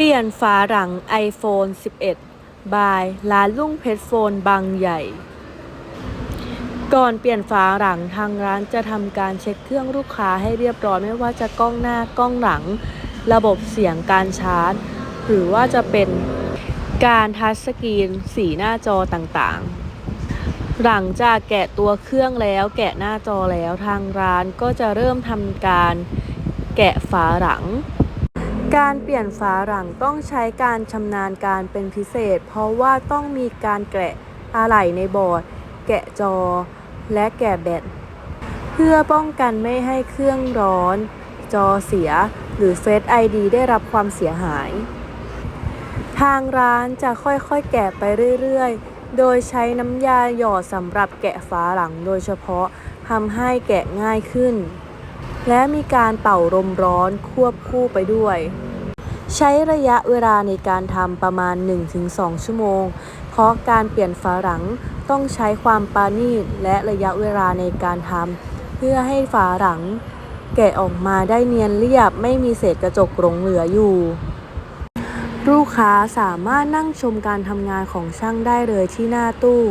เปลี่ยนฝาหลัง iPhone 11 บายร้านลุ่งเพชรโฟนบางใหญ่ ก่อนเปลี่ยนฝาหลังทางร้านจะทำการเช็คเครื่องลูกค้าให้เรียบร้อยไม่ว่าจะกล้องหน้ากล้องหลัง ระบบเสียงการชาร์จ หรือว่าจะเป็นการทัชสกรีนสีหน้าจอต่างๆ หลังจากแกะตัวเครื่องแล้วแกะหน้าจอแล้วทางร้านก็จะเริ่มทำการแกะฝาหลัง การเปลี่ยนฝาหลังต้องใช้การชำนาญการเป็นพิเศษ เพราะว่าต้องมีการแกะอะไหล่ในบอร์ด แกะจอ และแกะแบตเพื่อป้องกันไม่ให้เครื่องร้อน จอเสีย หรือ Face ID ได้รับความเสียหาย ทางร้านจะค่อยๆ แกะไปเรื่อยๆ โดยใช้น้ำยาหยอดสำหรับแกะฝาหลังโดยเฉพาะทำให้แกะง่ายขึ้นและมีการเป่าลมร้อนควบคู่ไปด้วย ใช้ระยะเวลาในการทำประมาณ 1-2 ชั่วโมง เพราะการเปลี่ยนฝาหลังต้องใช้ความปาณีตและระยะเวลาในการทำเพื่อให้ฝาหลัง แกะออกมาได้เนียนเรียบไม่มีเศษกระจกหลงเหลืออยู่ ลูกค้าสามารถนั่งชมการทำงานของช่างได้เลยที่หน้าตู้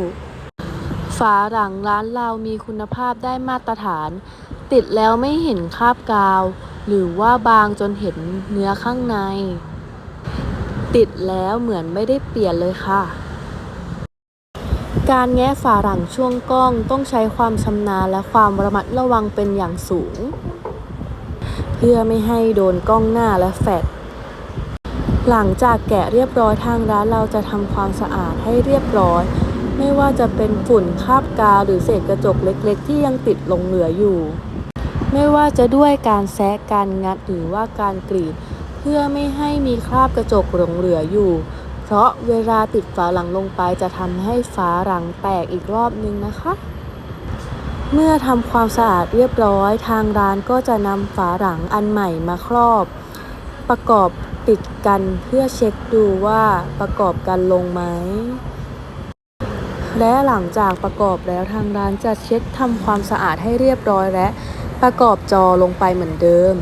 ฝาหลังร้านเรามีคุณภาพได้มาตรฐาน ติดแล้วไม่เห็นคราบกาว หรือว่าบางจนเห็นเนื้อข้างใน ติดแล้วเหมือนไม่ได้เปลี่ยนเลยค่ะ การแงะฝาหลังช่วงกล้องต้องใช้ความชำนาญและความระมัดระวังเป็นอย่างสูง เพื่อไม่ให้โดนกล้องหน้าและแฟลชหลังจากแกะเรียบร้อยทางร้านเราจะทำความสะอาดให้เรียบร้อย ไม่ว่าจะเป็นฝุ่นคราบกาหรือเศษกระจกเล็ก ๆ ที่ยังติดลงเหลืออยู่ ไม่ว่าจะด้วยการแซะการงัดหรือว่าการกรีด เพื่อไม่ให้มีคราบกระจกหลงเหลืออยู่ เพราะเวลาติดฝาหลังลงไปจะทำให้ฝาหลังแตกอีกรอบนึงนะคะ เมื่อทำความสะอาดเรียบร้อยทางร้านก็จะนำฝาหลังอันใหม่มาครอบ ประกอบติดกันเพื่อเช็คดูว่าประกอบกันลงไหมและหลังจากประกอบแล้วทางร้านจะเช็ดทำความสะอาดให้เรียบร้อยและ ประกอบจอลงไปเหมือนเดิม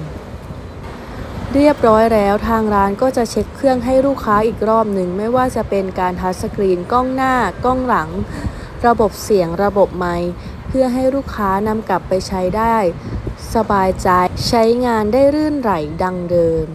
เรียบร้อยแล้วทางร้านก็จะเช็คเครื่องให้ลูกค้าอีกรอบหนึ่งไม่ว่าจะเป็นการทัชสกรีนกล้องหน้ากล้องหลัง ระบบเสียงระบบไมค์เพื่อให้ลูกค้านำกลับไปใช้ได้ สบายใจใช้งานได้รื่นไหลดังเดิม